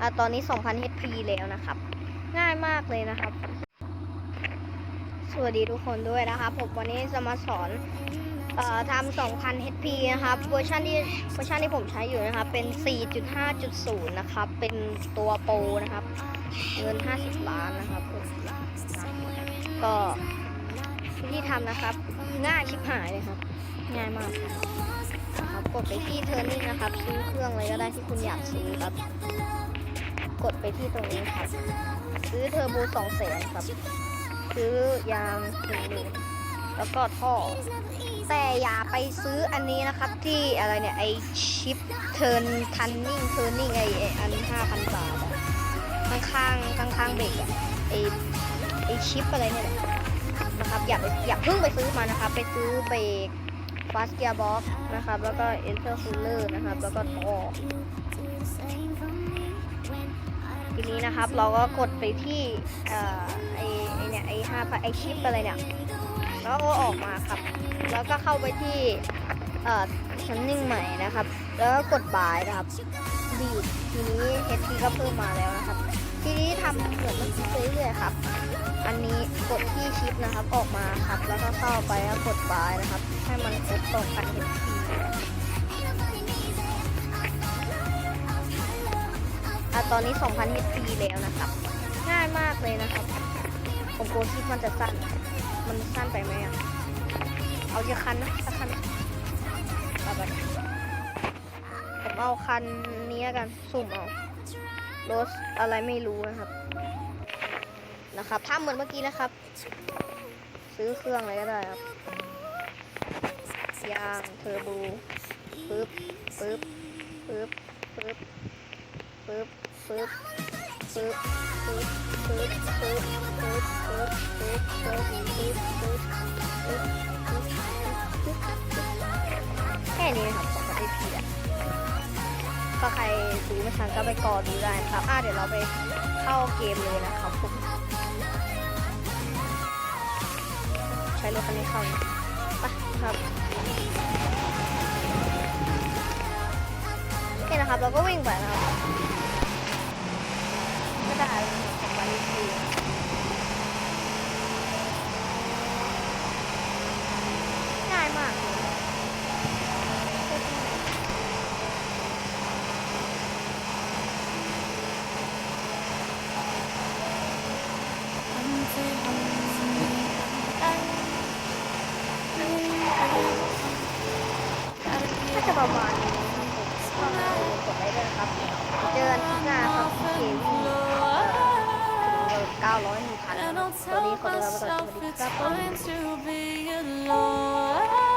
อะตอนนี้ 2,000 HP แล้วนะครับ ง่ายมากเลยนะครับ สวัสดีทุกคนด้วยนะครับผมวันนี้จะมาสอนอทำ2,000 HP นะครับ เวอร์ชันที่เวอร์ชันที่ผมใช้อยู่นะครับ เป็น 4.5.0 นะครับ เป็นตัวโปรนะครับ เงิน 50 ล้านนะครับก็วิธีทำนะครับ ง่ายชิบหายเลยครับ ง่ายมากนะครับกดไปที่เทอร์นิ่งนะครับ ซื้อเครื่องอะไรก็ได้ที่คุณอยากซื้อครับ กดไปที่ตรงนี้ครับ ซื้อเทอร์โบสองแสนครับ ซื้อยางหนึ่งหนึ่งแล้วก็ท่อ แต่อย่าไปซื้ออันนี้นะครับ ที่อะไรเนี่ย ไอชิปเทิร์นทันนิ่งเทิร์นนิ่งไอไออันห้าพันบาทข้างข้างข้างข้างๆเบรกอะไอไอชิปอะไรเนี่ยนะครับอย่าไปอย่าเพิ่งไปซื้อมานะครับ ไปซื้อเบรกฟาสเกียร์บ็อกนะครับ แล้วก็เอนเตอร์คูลเลอร์นะครับ แล้วก็ท่อ นะครับ เราก็กดไปที่เอ่อไอเนี่ยไอห้าไอชิปอะไรเนี่ยแล้วก็ออกมาครับ แล้วก็เข้าไปที่เอ่อชั้นนิ่งใหม่นะครับ แล้วก็กดบายนะครับบีบทีนี้ HP ก็เพิ่มมาแล้วนะครับ ทีนี้ทำเหมือนมื่อกี้เรื่อยๆครับ อันนี้กดที่ชิปนะครับออกมาครับ แล้วก็เข้าไปแล้วกดบายนะครับ ให้มันครบตรงกัน HP ตอนนี้ 2,000 HP แล้วนะครับ ง่ายมากเลยนะครับ ผมกลัวคลิปมันจะสั้น มันสั้นไปไหมอะ เอาจะคันนะสักคันไปไปผมเอาคันนี้กัน สุ่มเอารถอะไรไม่รู้นะครับ นะครับถ้าเหมือนเมื่อกี้นะครับ ซื้อเครื่องอะไรก็ได้ครับ ยางเทอร์โบปึ๊บปึ๊บปึ๊บปึ๊บปึ๊บ ปึ๊บปึ๊บปึ๊บปึ๊บปึ๊บปึ๊บปึ๊บปึ๊บปึ๊บปึ๊บปึ๊บแค่นี้นะครับสองพันเอพีอะก็ใครซื้อม่ทันก็ไปกอดูได้นะครับอะเดี๋ยวเราไปเข้าเกมเลยนะครับผมใช้รถคันนี้เข้านะไปครับโอเคนะครับ เราก็วิ่งไปนะครับ ง่ายมากน่าจะประมาณนี้ก็กดได้เลยนะครับ tell myself it's fine to be alone.